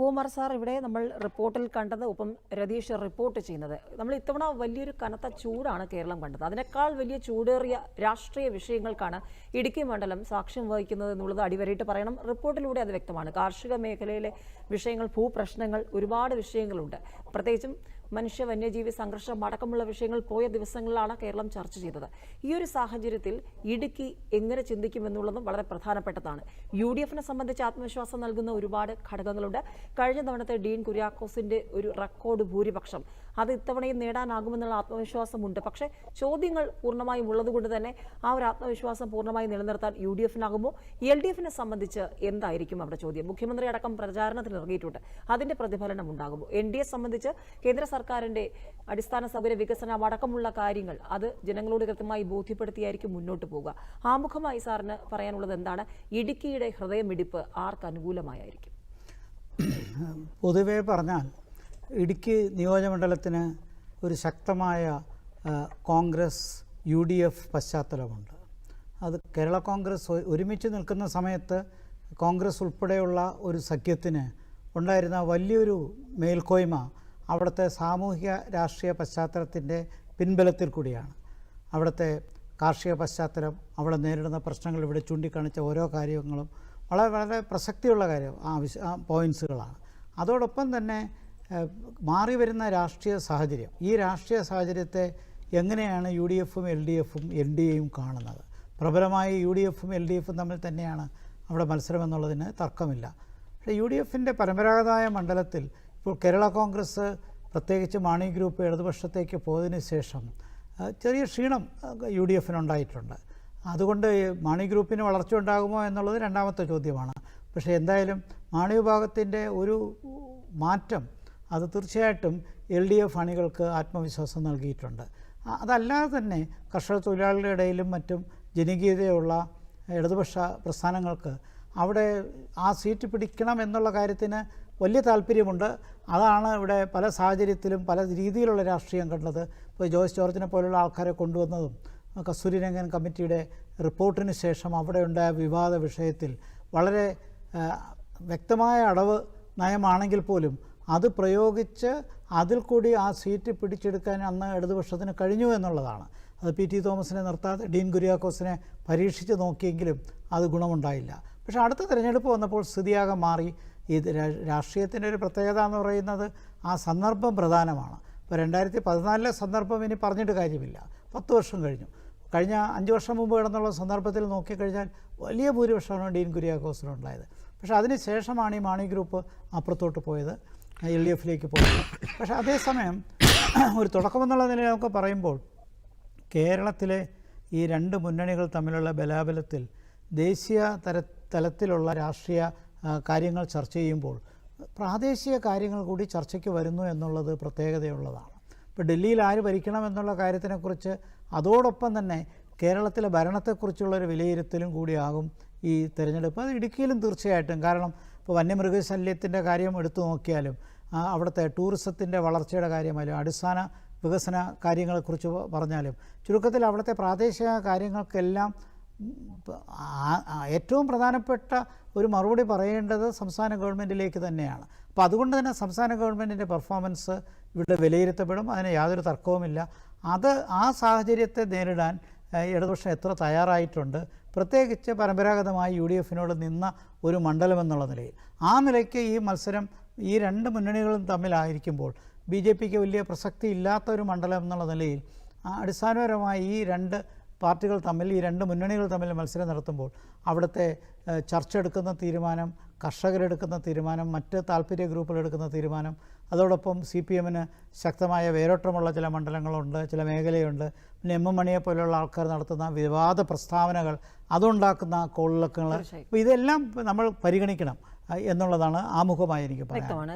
Babukumar sir ഇവിടെ നമ്മൾ റിപ്പോർട്ടിൽ കണ്ടത് ഒപ്പം രതീഷ് റിപ്പോർട്ട് ചെയ്യുന്നത്. നമ്മൾ ഇത്തവണ വലിയൊരു കനത്ത ചൂടാണ് കേരളം കണ്ടത്. അതിനേക്കാൾ വലിയ ചൂടേറിയ രാഷ്ട്രീയ വിഷയങ്ങൾക്കാണ് ഇടുക്കി മണ്ഡലം സാക്ഷ്യം വഹിക്കുന്നത് എന്നുള്ളത് അടിവരയിട്ട് പറയണം. റിപ്പോർട്ടിലൂടെ അത് വ്യക്തമാണ്. കാർഷിക മേഖലയിലെ വിഷയങ്ങൾ ഭൂപ്രശ്നങ്ങൾ ഒരുപാട് വിഷയങ്ങളുണ്ട്. പ്രത്യേകിച്ചും മനുഷ്യ വന്യജീവി സംഘർഷം അടക്കമുള്ള വിഷയങ്ങൾ പോയ ദിവസങ്ങളിലാണ് കേരളം ചർച്ച ചെയ്തത്. ഈ ഒരു സാഹചര്യത്തിൽ ഇടുക്കി എങ്ങനെ ചിന്തിക്കുമെന്നുള്ളതും വളരെ പ്രധാനപ്പെട്ടതാണ്. യു ഡി എഫിനെ സംബന്ധിച്ച് ആത്മവിശ്വാസം നൽകുന്ന ഒരുപാട് ഘടകങ്ങളുണ്ട്. കഴിഞ്ഞ തവണത്തെ ഡീൻ കുര്യാക്കോസിന്റെ ഒരു റെക്കോർഡ് ഭൂരിപക്ഷം അത് ഇത്തവണയും നേടാനാകുമെന്നുള്ള ആത്മവിശ്വാസമുണ്ട്. പക്ഷേ ചോദ്യങ്ങൾ പൂർണമായും ഉള്ളതുകൊണ്ട് തന്നെ ആ ഒരു ആത്മവിശ്വാസം പൂർണമായി നിലനിർത്താൻ യു ഡി എഫിനാകുമോ എൽ ഡി എഫിനെ സംബന്ധിച്ച് എന്തായിരിക്കും അവിടെ ചോദ്യം? മുഖ്യമന്ത്രി അടക്കം പ്രചാരണത്തിന് ഇറങ്ങിയിട്ടുണ്ട്. അതിന്റെ പ്രതിഫലനം ഉണ്ടാകുമോ? എൻ ഡി എ സംബന്ധിച്ച് കേന്ദ്ര സർക്കാരിന്റെ അടിസ്ഥാന സൗകര്യ വികസനം അടക്കമുള്ള കാര്യങ്ങൾ അത് ജനങ്ങളോട് കൃത്യമായി ബോധ്യപ്പെടുത്തിയായിരിക്കും മുന്നോട്ട് പോകുക ആമുഖമായി സാറിന് പറയാനുള്ളത് എന്താണ്? ഇടുക്കിയുടെ ഹൃദയമിടിപ്പ് ആർക്ക് അനുകൂലമായിരിക്കും പൊതുവെ പറഞ്ഞാൽ ഇടുക്കി നിയോജകമണ്ഡലത്തിന് ഒരു ശക്തമായ കോൺഗ്രസ് യു ഡി എഫ് പശ്ചാത്തലമുണ്ട്. അത് കേരള കോൺഗ്രസ് ഒരുമിച്ച് നിൽക്കുന്ന സമയത്ത് കോൺഗ്രസ് ഉൾപ്പെടെയുള്ള ഒരു സഖ്യത്തിന് ഉണ്ടായിരുന്ന വലിയൊരു മേൽക്കോയ്മ അവിടുത്തെ സാമൂഹിക രാഷ്ട്രീയ പശ്ചാത്തലത്തിന്റെ പിൻബലത്തിൽ കൂടിയാണ്. അവിടുത്തെ കാർഷിക പശ്ചാത്തലം അവിടെ നേരിടുന്ന പ്രശ്നങ്ങൾ ഇവിടെ ചൂണ്ടിക്കാണിച്ച ഓരോ കാര്യങ്ങളും വളരെ വളരെ പ്രസക്തിയുള്ള കാര്യം ആവശ്യ പോയിൻസുകളാണ് അതോടൊപ്പം തന്നെ മാറി വരുന്ന രാഷ്ട്രീയ സാഹചര്യം. ഈ രാഷ്ട്രീയ സാഹചര്യത്തെ എങ്ങനെയാണ് യു ഡി എഫും എൽ ഡി എഫും എൻ ഡി എയും കാണുന്നത്? പ്രബലമായി യു ഡി എഫും എൽ ഡി എഫും തമ്മിൽ തന്നെയാണ് അവിടെ മത്സരം എന്നുള്ളതിന് തർക്കമില്ല. പക്ഷേ യു ഡി എഫിന്റെ പരമ്പരാഗതമായ മണ്ഡലത്തിൽ ഇപ്പോൾ കേരള കോൺഗ്രസ് പ്രത്യേകിച്ച് മാണി ഗ്രൂപ്പ് ഇടതുപക്ഷത്തേക്ക് പോയതിന് ശേഷം ചെറിയ ക്ഷീണം യു ഡി എഫിനുണ്ടായിട്ടുണ്ട് അതുകൊണ്ട് മാണി ഗ്രൂപ്പിന് വളർച്ച ഉണ്ടാകുമോ എന്നുള്ളത് രണ്ടാമത്തെ ചോദ്യമാണ്. പക്ഷേ എന്തായാലും മാണി വിഭാഗത്തിന്റെ ഒരു മാറ്റം അത് തീർച്ചയായിട്ടും എൽ ഡി എഫ് അണികൾക്ക് ആത്മവിശ്വാസം നൽകിയിട്ടുണ്ട്. അതല്ലാതെ തന്നെ കർഷക തൊഴിലാളികളുടെ ഇടയിലും മറ്റും ജനകീയതയുള്ള ഇടതുപക്ഷ പ്രസ്ഥാനങ്ങൾക്ക് അവിടെ ആ സീറ്റ് പിടിക്കണം എന്നുള്ള കാര്യത്തിന് വലിയ താല്പര്യമുണ്ട്. അതാണ് ഇവിടെ പല സാഹചര്യത്തിലും പല രീതിയിലുള്ള രാഷ്ട്രീയം കണ്ടത്. ഇപ്പോൾ ജോയ്സ് ജോർജിനെ പോലുള്ള ആൾക്കാരെ കൊണ്ടുവന്നതും കസ്തൂരിരംഗൻ കമ്മിറ്റിയുടെ റിപ്പോർട്ടിന് ശേഷം അവിടെ ഉണ്ടായ വിവാദ വിഷയത്തിൽ വളരെ വ്യക്തമായ അടവ് നയമാണെങ്കിൽ പോലും അത് പ്രയോഗിച്ച് അതിൽ കൂടി ആ സീറ്റ് പിടിച്ചെടുക്കാൻ അന്ന് ഇടതുപക്ഷത്തിന് കഴിഞ്ഞു എന്നുള്ളതാണ്. അത് പി ടി തോമസിനെ നിർത്താതെ ഡീൻ കുര്യാക്കോസിനെ പരീക്ഷിച്ച് നോക്കിയെങ്കിലും അത് ഗുണമുണ്ടായില്ല. പക്ഷേ അടുത്ത തിരഞ്ഞെടുപ്പ് വന്നപ്പോൾ സ്ഥിതിയാകെ മാറി. ഇത് രാഷ്ട്രീയത്തിന്റെ ഒരു പ്രത്യേകത എന്ന് പറയുന്നത് ആ സന്ദർഭം പ്രധാനമാണ്. ഇപ്പോൾ രണ്ടായിരത്തി പതിനാലിലെ സന്ദർഭം ഇനി പറഞ്ഞിട്ട് കാര്യമില്ല. പത്ത് വർഷം കഴിഞ്ഞു. കഴിഞ്ഞ അഞ്ച് വർഷം മുമ്പ് കിടന്നുള്ള സന്ദർഭത്തിൽ നോക്കിക്കഴിഞ്ഞാൽ വലിയ ഭൂരിപക്ഷമാണ് ഡീൻ കുര്യാക്കോസിനുണ്ടായത് പക്ഷേ അതിന് ശേഷമാണ് ഈ മാണി ഗ്രൂപ്പ് അപ്പുറത്തോട്ട് പോയത്. എൽ ഡി എഫിലേക്ക് പോകുന്നത് പക്ഷേ അതേസമയം ഒരു തുടക്കമെന്നുള്ള നിലയിൽ നമുക്ക് പറയുമ്പോൾ കേരളത്തിലെ ഈ രണ്ട് മുന്നണികൾ തമ്മിലുള്ള ബലാബലത്തിൽ ദേശീയ തര തലത്തിലുള്ള രാഷ്ട്രീയ കാര്യങ്ങൾ ചർച്ച ചെയ്യുമ്പോൾ പ്രാദേശിക കാര്യങ്ങൾ കൂടി ചർച്ചയ്ക്ക് വരുന്നു എന്നുള്ളത് പ്രത്യേകതയുള്ളതാണ്. ഇപ്പോൾ ഡൽഹിയിൽ ആര് ഭരിക്കണം എന്നുള്ള കാര്യത്തിനെക്കുറിച്ച് അതോടൊപ്പം തന്നെ കേരളത്തിലെ ഭരണത്തെക്കുറിച്ചുള്ളൊരു വിലയിരുത്തലും കൂടിയാകും ഈ തെരഞ്ഞെടുപ്പ്. അത് ഇടുക്കിയിലും തീർച്ചയായിട്ടും. കാരണം ഇപ്പോൾ വന്യമൃഗശല്യത്തിന്റെ കാര്യം എടുത്തു നോക്കിയാലും അവിടുത്തെ ടൂറിസത്തിന്റെ വളർച്ചയുടെ കാര്യമായാലും അടിസ്ഥാന വികസന കാര്യങ്ങളെക്കുറിച്ച് പറഞ്ഞാലും ചുരുക്കത്തിൽ അവിടുത്തെ പ്രാദേശിക കാര്യങ്ങൾക്കെല്ലാം ഏറ്റവും പ്രധാനപ്പെട്ട ഒരു മറുപടി പറയേണ്ടത് സംസ്ഥാന ഗവൺമെന്റിലേക്ക് തന്നെയാണ്. അപ്പോൾ അതുകൊണ്ട് തന്നെ സംസ്ഥാന ഗവൺമെന്റിന്റെ പെർഫോമൻസ് ഇവിടെ വിലയിരുത്തപ്പെടും അതിന് യാതൊരു തർക്കവുമില്ല. അത് ആ സാഹചര്യത്തെ നേരിടാൻ ഇടതുപക്ഷം എത്ര തയ്യാറായിട്ടുണ്ട് പ്രത്യേകിച്ച് പരമ്പരാഗതമായി യു ഡി എഫിനോട് നിന്ന ഒരു മണ്ഡലം എന്നുള്ള നിലയിൽ. ആ നിലയ്ക്ക് ഈ മത്സരം ഈ രണ്ട് മുന്നണികളും തമ്മിലായിരിക്കുമ്പോൾ ബി ജെ പിക്ക് വലിയ പ്രസക്തി ഇല്ലാത്ത ഒരു മണ്ഡലം എന്നുള്ള നിലയിൽ അടിസ്ഥാനപരമായി ഈ രണ്ട് പാർട്ടികൾ തമ്മിൽ ഈ രണ്ട് മുന്നണികൾ തമ്മിൽ മത്സരം നടത്തുമ്പോൾ അവിടുത്തെ ചർച്ച എടുക്കുന്ന തീരുമാനം കർഷകരെടുക്കുന്ന തീരുമാനം മറ്റ് താല്പര്യ ഗ്രൂപ്പുകൾ എടുക്കുന്ന തീരുമാനം അതോടൊപ്പം സി പി എമ്മിന് ശക്തമായ വേരോട്ടമുള്ള ചില മണ്ഡലങ്ങളുണ്ട് ചില മേഖലയുണ്ട്. പിന്നെ എം എം മണിയെ പോലെയുള്ള ആൾക്കാർ നടത്തുന്ന വിവാദ പ്രസ്താവനകൾ അതുണ്ടാക്കുന്ന കോളിളക്കങ്ങൾ. അപ്പോൾ ഇതെല്ലാം നമ്മൾ പരിഗണിക്കണം എന്നുള്ളതാണ് ആമുഖമായി എനിക്ക് വ്യക്തമാണ്.